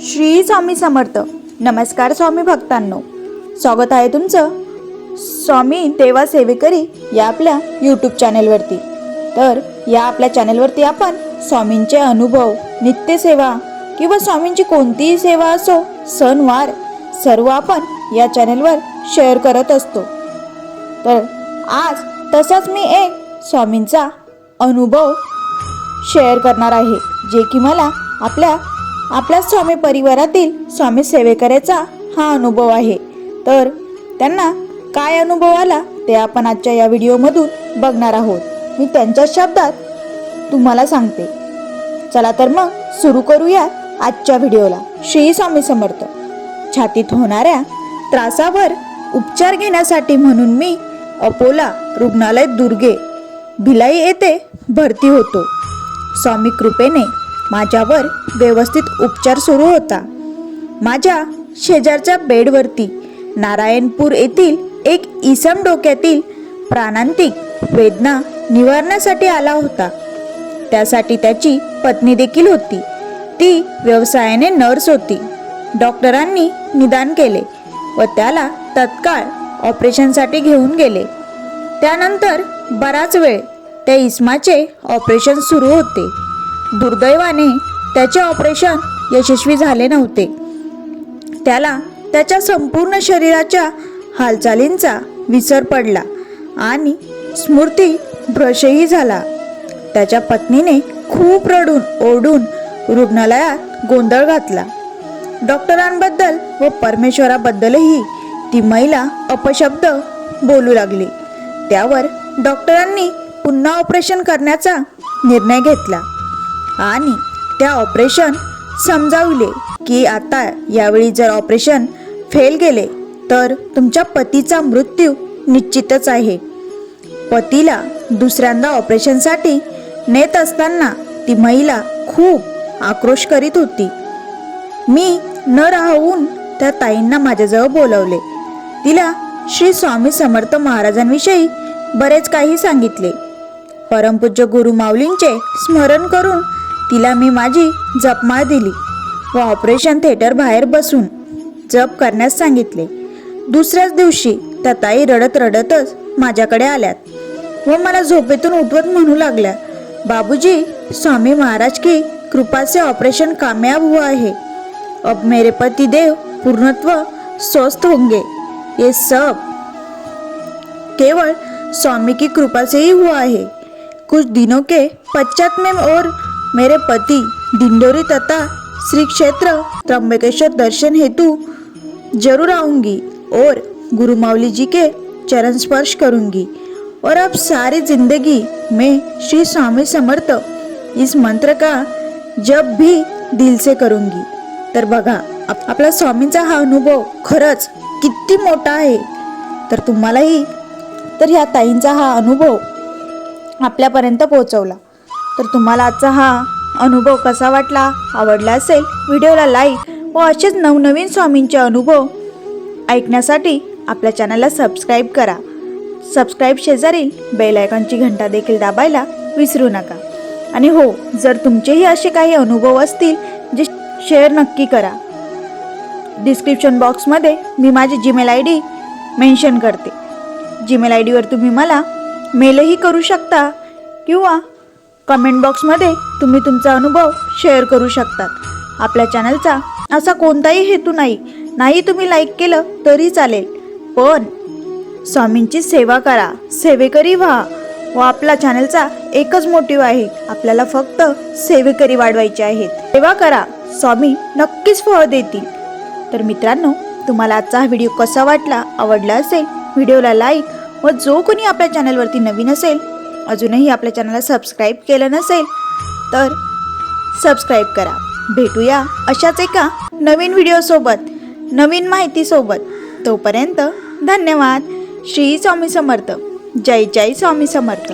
श्री स्वामी समर्थ. नमस्कार स्वामी भक्तांनो. स्वागत आहे तुमचं स्वामी देवा सेवेकरी या आपल्या यूट्यूब चॅनेलवरती तर या आपल्या चॅनेलवरती आपण स्वामींचे अनुभव नित्यसेवा किंवा स्वामींची कोणतीही सेवा असो सणवार सर्व आपण या चॅनेलवर शेअर करत असतो. तर आज तसाच मी एक स्वामींचा अनुभव शेअर करणार आहे जे की मला आपल्या आपल्या स्वामी परिवारातील स्वामी सेवेकऱ्याचा हा अनुभव आहे. तर त्यांना काय अनुभव आला ते आपण आजच्या या व्हिडिओमधून बघणार आहोत. मी त्यांच्या शब्दात तुम्हाला सांगते. चला तर मग सुरू करूया आजच्या व्हिडिओला. श्री स्वामी समर्थ. छातीत होणाऱ्या त्रासावर उपचार घेण्यासाठी म्हणून मी अपोला रुग्णालय दुर्गे भिलाई येथे भरती होतो. स्वामी कृपेने माझ्यावर व्यवस्थित उपचार सुरू होता. माझ्या शेजारच्या बेडवरती नारायणपूर येथील एक इसम डोक्यातील प्राणांतिक वेदना निवारण्यासाठी आला होता. त्यासाठी त्याची पत्नी देखील होती. ती व्यवसायाने नर्स होती. डॉक्टरांनी निदान केले व त्याला तत्काळ ऑपरेशनसाठी घेऊन गेले. त्यानंतर बराच वेळ त्या इस्माचे ऑपरेशन सुरू होते. दुर्दैवाने त्याचे ऑपरेशन यशस्वी झाले नव्हते. त्याला त्याच्या संपूर्ण शरीराच्या हालचालींचा विसर पडला आणि स्मृती भ्रशही झाला. त्याच्या पत्नीने खूप रडून ओढून रुग्णालयात गोंधळ घातला. डॉक्टरांबद्दल व परमेश्वराबद्दलही ती महिला अपशब्द बोलू लागली. त्यावर डॉक्टरांनी पुन्हा ऑपरेशन करण्याचा निर्णय घेतला. आणि त्या ऑपरेशन समजावले की आता यावेळी जर ऑपरेशन फेल गेले तर तुमच्या पतीचा मृत्यू निश्चितच आहे. पतीला दुसऱ्यांदा ऑपरेशनसाठी नेत असताना ती महिला खूप आक्रोश करीत होती. मी न राहून त्या ताईंना माझ्याजवळ बोलवले. तिला श्री स्वामी समर्थ महाराजांविषयी बरेच काही सांगितले. परमपूज्य गुरु माऊलींचे स्मरण करून तिला मी माझी जपमाळ दिली व ऑपरेशन थिएटर बाहेर बसून जप करण्यास सांगितले. दुसऱ्याच दिवशी तताई रडत रडतच माझ्याकडे आल्यात व मला झोपेतून उठवत म्हणू लागल्या बाबूजी स्वामी महाराज की कृपा से ऑपरेशन कामयाब हुआ है अब मेरे पति देव पूर्णत्व स्वस्थ होंगे. ये सब केवल स्वामी की कृपा से ही हुआ है कुछ दिनों के पश्चात में और मेरे पति डिंडोरी तथा श्री क्षेत्र त्र्यंबकेश्वर दर्शन हेतु जरूर आऊंगी और गुरु मावली जी के चरण स्पर्श करूंगी। और अब सारी जिंदगी में श्री स्वामी समर्थ इस मंत्र का जब भी दिल से करूंगी। तर बघा आप- आपला स्वामींचा हा अनुभव खरंच किती मोठा आहे. तर तुम्हालाही तर ह्या ताईंचा हा अनुभव आपल्यापर्यंत पोहोचवला. तर तुम्हाला आजचा हा अनुभव कसा वाटला? आवडला असेल व्हिडिओला लाईक व असेच नवनवीन स्वामींचे अनुभव ऐकण्यासाठी आपल्या चॅनलला सबस्क्राईब करा. सबस्क्राईब शेजारील बेलायकॉनची घंटा देखील दाबायला विसरू नका. आणि हो जर तुमचेही असे काही अनुभव असतील जे शेअर नक्की करा. डिस्क्रिप्शन बॉक्समध्ये मी माझी जीमेल आय डी मेन्शन करते. जीमेल आय डीवर तुम्ही मला मेलही करू शकता किंवा कमेंट बॉक्समध्ये तुम्ही तुमचा अनुभव शेअर करू शकतात. आपल्या चॅनलचा असा कोणताही हेतू नाही नाही तुम्ही लाईक केलं तरी चालेल. पण स्वामींची सेवा करा सेवेकरी व्हा. व आपला चॅनलचा एकच मोटिव्ह आहे आपल्याला फक्त सेवेकरी वाढवायचे आहेत. सेवा करा स्वामी नक्कीच फळ देतील. तर मित्रांनो तुम्हाला आजचा हा व्हिडिओ कसा वाटला आवडला असेल व्हिडिओला लाईक व जो कोणी आपल्या चॅनलवरती नवीन असेल अजूनही आपल्या चॅनलला सबस्क्राईब केलं नसेल तर सबस्क्राईब करा. भेटूया अशाच एका नवीन व्हिडिओसोबत नवीन माहितीसोबत. तोपर्यंत धन्यवाद. श्री स्वामी समर्थ. जय जय स्वामी समर्थ.